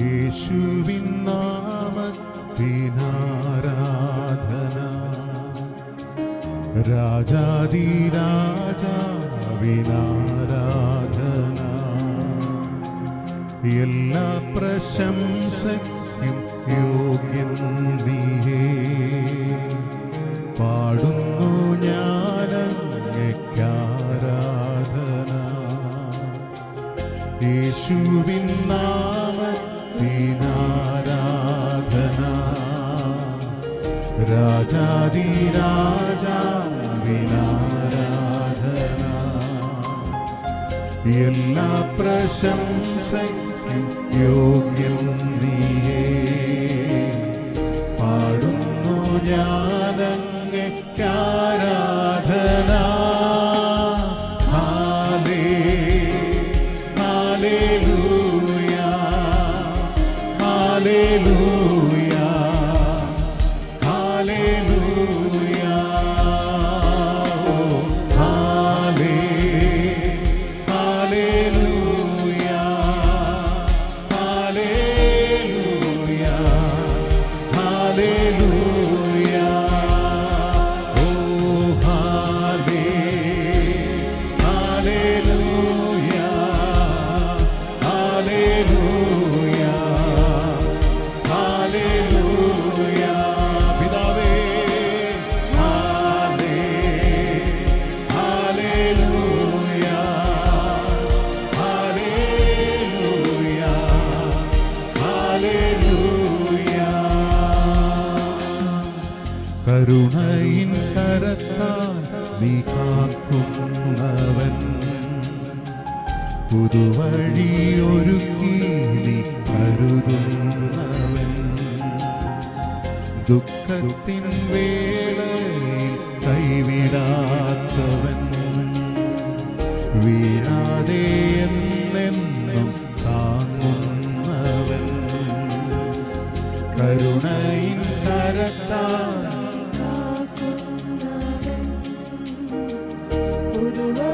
യേശുവിൻ നാമത്തിനാരാധന. രാജാതിരാജാവിനാരാധന. എല്ലാ പ്രശംസയ്ക്കും യോഗ്യം നീയേ. രാജാതിരാജാവിനാരാധന എല്ലാ പ്രശംസയ്ക്കും യോഗ്യം നീയേ. പാടുന്നു ഞാനങ്ങയ്ക്കാരാധന Hallelujah. കരുണയിൻ കരത്താൽ നീ കാക്കുന്നവൻ. പുതുവഴി ഒരുക്കി നീ കരുതുന്നവൻ. ദുഃഖത്തിൻ വേളയിൽ കൈവിടാത്തവൻ. വീഴാതെ എന്നെന്നും കരുണയിൻ കരത്താൽ ദുഃഖത്തിൻ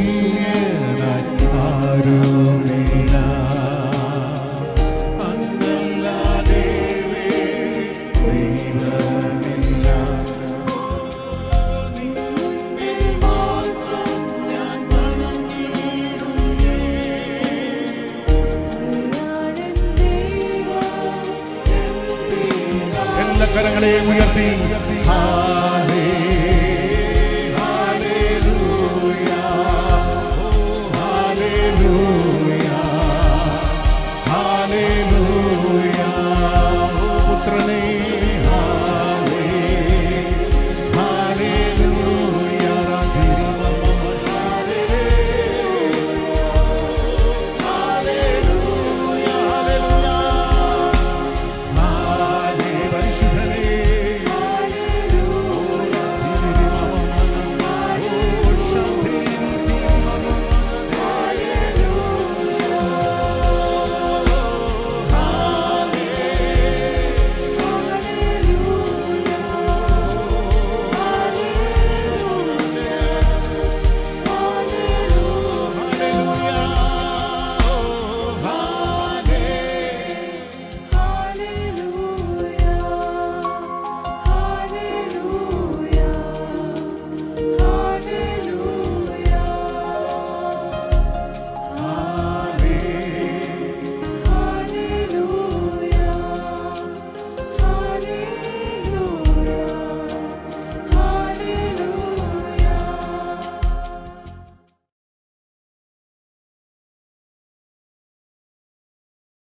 കരങ്ങളെ ഉയർത്തി. ആ